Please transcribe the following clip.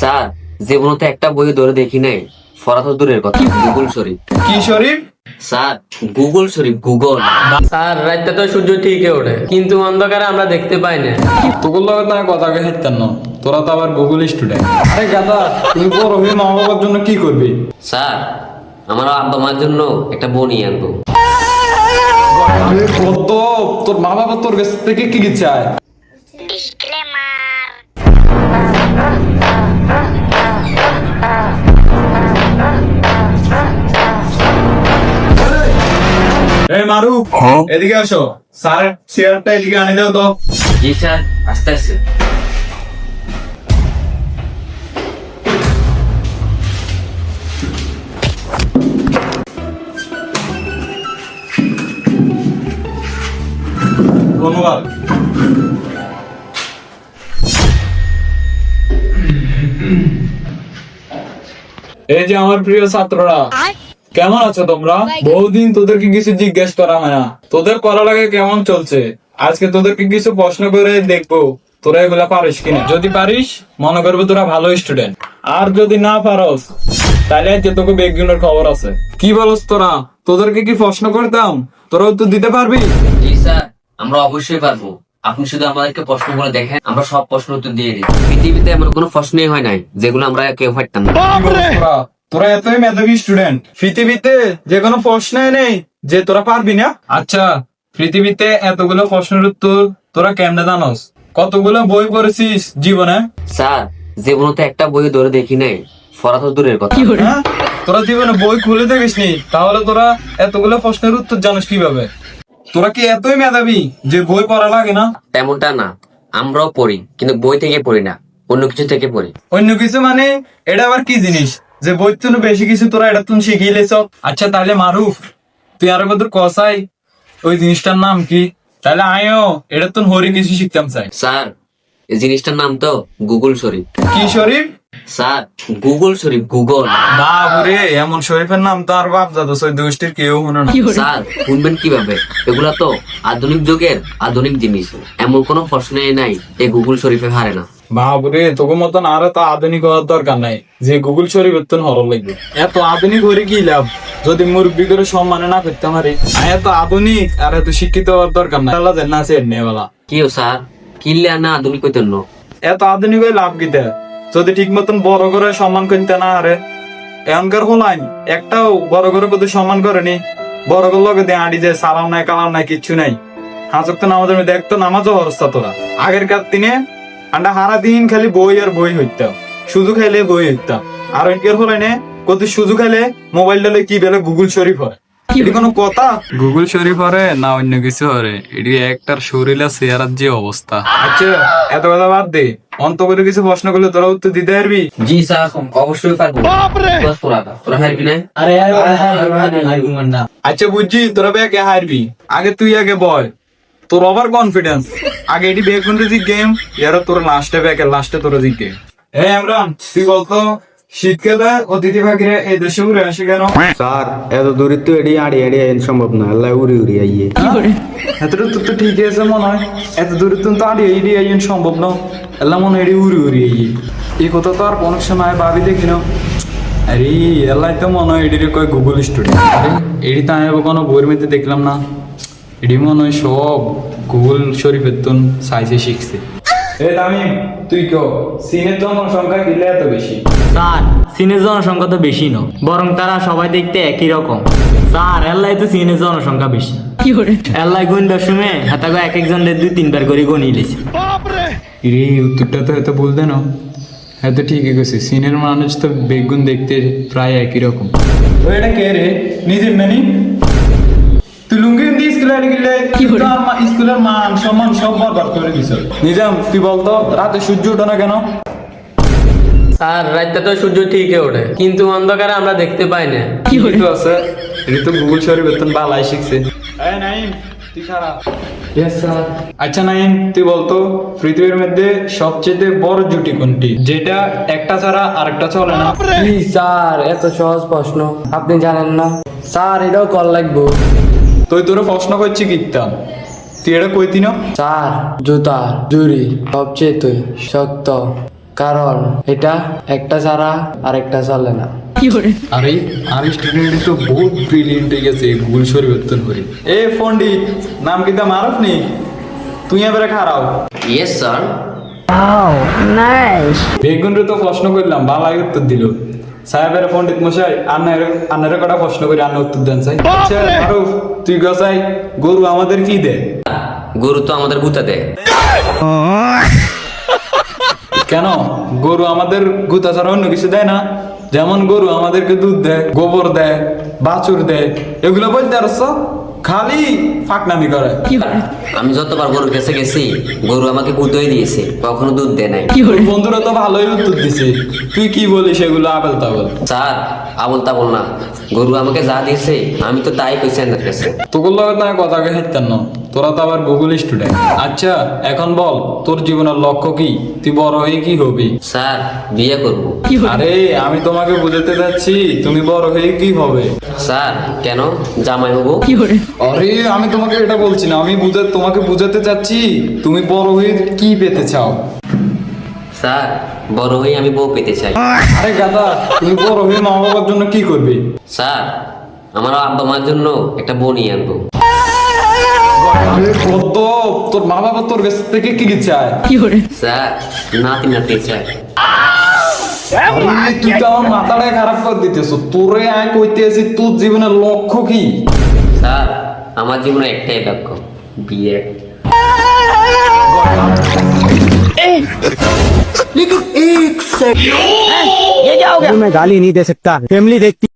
Sir জীবনে তো একটা বই ধরে দেখি নাই। ফরা তো দূরের কথা গুগল শরীফ। কি Sharif? Sir Google Sharif Google. Sir রাতটা তো সূর্য ঠিকই ওঠে কিন্তু অন্ধকারে আমরা দেখতে পাই না। তোর লগে না কথা কে হেতেন না। তোরা তো আবার গুগল স্টুডেন্ট। আরে গাদা তুই বড় হয়ে মা বাবার জন্য কি করবি? স্যার আমার আব্বা মার জন্য একটা বই নিয়ে আনব। কত তোর মা বাবা তোর কাছ থেকে কি কি চায়? মারুফ। এদিকে আসো। স্যার চেয়ারটা এদিকে আনি দাও তো। জি স্যার আস্তে আস্তে ধন্যবাদ। এই যে আমার প্রিয় ছাত্ররা। কেমন আছো তোমরা? বহুদিন তোদেরকে কিছু জিজ্ঞেস করা হয় না। তোদের পড়ালেখা কেমন চলছে? আজকে তোদেরকে কিছু প্রশ্ন করে দেখব। তোরা এগুলা পারিস কিনা? যদি পারিস মনে করব তোরা ভালো স্টুডেন্ট আর যদি না পারস তাহলে আজকে তোকে বেগুনের খবর আছে। কি বলস তোরা? তোদেরকে কি প্রশ্ন করতাম? তোরা উত্তর দিতে পারবি? জি স্যার। আমরা অবশ্যই পারব। আপনি শুধু আমাদেরকে প্রশ্ন করে দেখেন আমরা সব প্রশ্ন উত্তর দিয়ে দিই। পৃথিবীতে এমন কোনো প্রশ্নই হয় নাই যেগুলো আমরা কেউ পারতাম না। তোরা এতই মেধাবী স্টুডেন্ট পৃথিবীতে যে কোনো প্রশ্নই নেই যে তোরা পারবি না? আচ্ছা পৃথিবীতে এতগুলো প্রশ্নের উত্তর তোরা কেমনে জানোস? কতগুলো বই পড়েছিস জীবনে? স্যার জীবনে তো একটা বই ধরে দেখি নাই। ফরা তো দূরের কথা। হ্যাঁ? তোরা জীবনে বই খুলে দেখিস নি তাহলে তোরা এতগুলো প্রশ্নের উত্তর জানিস কীভাবে? তোরা কি এতই মেধাবী যে বই পড়া লাগে না? তেমনটা না। আমরাও পড়ি কিন্তু বই থেকে পড়ি না অন্য কিছু থেকে পড়ি। অন্য কিছু মানে এটা আবার কি জিনিস? যে বই তুন বেশি কিছু তোরা এটা তুন শিখিয়ে লেছ। আচ্ছা তাহলে মারুফ তুই আর কত কসাই? ওই জিনিসটার নাম কি? তাহলে আয়ও এটা তুন হরি কিছু শিখতাম চাই স্যার এই জিনিসটার নাম তো গুগল শরীফ। কি Sharif? Sir Google Sharif Google. বাবুরে এমন শরীফের নাম তো আর বাপ দাদা সৈদ্য গোষ্ঠীর কেউ শুনে না। স্যার শুনবেন কীভাবে? এগুলা তো আধুনিক যুগের আধুনিক জিনিস। এমন কোনো প্রশ্নই নাই এই গুগল শরীফে হারে না। বাবুরে তোকে মতন আর তো আধুনিক হওয়ার দরকার নাই। যে গুগল শরীফের তুন হর লাগবে। এত আধুনিক কি লাভ? যদি মুরব্বী করে সম্মানে না করতে পারি এত আধুনিক আর এত শিক্ষিত হওয়ার দরকার নাই। নেওয়ালা কিও স্যার? না আধুনিক হইতেন না। এত আধুনিক হয়ে লাভ কিতে? যদি ঠিক মতন বড় করে সম্মান করতে না আরে। এখনকার হলাইন একটাও বড় করে কত সম্মান করেনি বড় করে লগে দিয়ে আড়ি যে সালাম নাই কালাম নাই কিচ্ছু নাই। হাজক তো নামাজের মধ্যে দেখতো নামাজও অবস্থা তোরা। আগের কার দিনে আন্ডা হারা দিন খালি বই আর বই হইতাম শুধু খাইলে বই হইতাম আর এর ফলে নে কত শুধু খাইলে মোবাইল ডালে কি বেলে গুগল শরীফ হয় এটি কোনো কথা গুগল শরীফ হরে না অন্য কিছু হরে এটি একটার শরীর আর চেহারার যে অবস্থা আচ্ছা এত কথা বাদ দে অন্ত করে কিছু প্রশ্ন করলে তোরা উত্তর দিতে পারবি জি স্যার অবশ্যই পারব বাস তোরা তোরা হারবি না আচ্ছা বুঝছি তোরা ব্যাগে হারবি আগে তুই আগে বয় তোর ওভার কনফিডেন্স আগে এটি বের করে দিক গেম এর তোর লাস্টে ব্যাগে লাস্টে তোর দিক গেম এই ইমরান তুই বলতো শীতকালে অতিথি পাখিরা এই দেশে উড়ে আসে কেন? স্যার এত দূরে তো এডি আড়ি আড়ি আইন সম্ভব না। আল্লাহ উড়ি উড়ি আইয়ে। এতটা তোর তো ঠিক আছে মনে হয়। এত দূরে তো আড়ি এডি আইন সম্ভব না। আল্লাহ মনে হয় এডি উড়ি উড়ি আইয়ে। এই কথা তো আর অনেক সময় ভাবি দেখি না। আরে এল্লাই তো মনে হয় এডির কয় গুগল স্টুডেন্ট আরে এডি তো আমি কোনো বইয়ের মধ্যে দেখলাম না। এডি মনে হয় সব গুগল শরীফের তুন সাইজে শিখছে। এ তামিম তুই কো? সিনের জনসংখ্যা কিলে এত বেশি। স্যার চীনের জনসংখ্যা তো বেশি না বরং তারা সবাই দেখতে একই রকম। স্যার এল্লাই তো চীনের জনসংখ্যা বেশি এল্লাই গুনবার সময় হাতাগো এক একজন দুই তিনবার করে গনি লিছে। রে উত্তরটা তো এত বলতে না হ্যাঁ তো ঠিকই গেছে সিনের মানুষ তো বেগুন দেখতে প্রায় একই রকম। ও এটা কে রে? নিজের নানি? দিয়ে স্কুলে আনি গেলে স্কুলের মান সম্মান সব বরবাদ করে দিছ। নিজাম তুই বলতো রাতে সূর্য ওঠে না কেন? স্যার রাতটা তো সূর্য ঠিকই ওঠে কিন্তু অন্ধকারে আমরা দেখতে পাই না। কিছু আছে এটা তো গুগল শরীর বেতন বালাই শিখছে। নাইম তুই খারাপ আচ্ছা নাইম তুই বলতো পৃথিবীর মধ্যে সবচেয়ে বড় জুটি কোনটি? যেটা একটা ছাড়া আরেকটা চলে না। কি স্যার এত সহজ প্রশ্ন আপনি জানেন না। স্যার এটাও কল লাগবো। তুই তোর প্রশ্ন করছি কিতাম তুই এটা কইতি না স্যার জুতা জুরি সবচেয়ে তুই শক্ত কারণ এটা একটা ছাড়া আর একটা চলে না। আরে আর স্টুডেন্ট তো বহুত ব্রিলিয়েন্ট হয়ে গেছে ভুল পরিবর্তন করে। এ পণ্ডিত নাম কি দাম আরফ নি? তুই এবারে খারাও। ইয়েস স্যার বেগুনরে তো প্রশ্ন করলাম বালাই উত্তর দিল। সাহেবের পণ্ডিত মশাই আন্নার আন্নারে কটা প্রশ্ন করে আন্না উত্তর দেন চাই। আচ্ছা মারুফ তুই গসাই গরু আমাদের কি দে গরু তো আমাদের গুতা দেয়। কেন? গরু আমাদের গুতা ছাড়া অন্য কিছু দেয় না? যেমন গরু আমাদেরকে দুধ দেয় গোবর দেয় বাছুর দেয় এগুলো বলতে পারছ খালি ফাঁকনামি করে। আমি যতবার গরুর কাছে গেছি গরু আমাকে দিয়েছে কখনো দুধ দেয় নাই। তোর বন্ধুরা তো ভালোই উত্তর দিছে। তুই কি বলিস এগুলো আবেল তাবেল স্যার আবল তাবল না। গরু আমাকে যা দিয়েছে আমি তো তাই কইছি এনার কাছে। তোর লগে না কথা না। তোরা তো আবার গুগল স্টুডেন্ট আচ্ছা এখন বল তোর জীবনের লক্ষ্য কি? তুই বড় হয়ে কি হবি? স্যার বিয়ে করব। আরে আমি তোমাকে বুঝাতে যাচ্ছি তুমি বড় হয়ে কি হবে? স্যার কেন? জামাই হব। আরে আমি তোমাকে এটা বলছি না আমি বুঝা তোমাকে বুঝাতে চাচ্ছি তুমি বড় হয়ে কি পেতে চাও? স্যার বড় হয়ে আমি বউ পেতে চাই। আরে গাদা তুমি বড় হয়ে মা বাবার জন্য কি করবে? স্যার আমার আব্বা মার জন্য একটা বউ নিয়ে আনব। কত তোর মা বাবা তোর কাছ থেকে কি কি চায় স্যার নাতি নাতি চাই তুই তো আমার মাথাটাই খারাপ করে দিতেছ। তোরে আয় কইতে আছি তোর জীবনের লক্ষ্য কি? স্যার আমার জীবনে একটাই লক্ষ্য বিয়ে मैं गाली नहीं दे सकता फैमिली देखती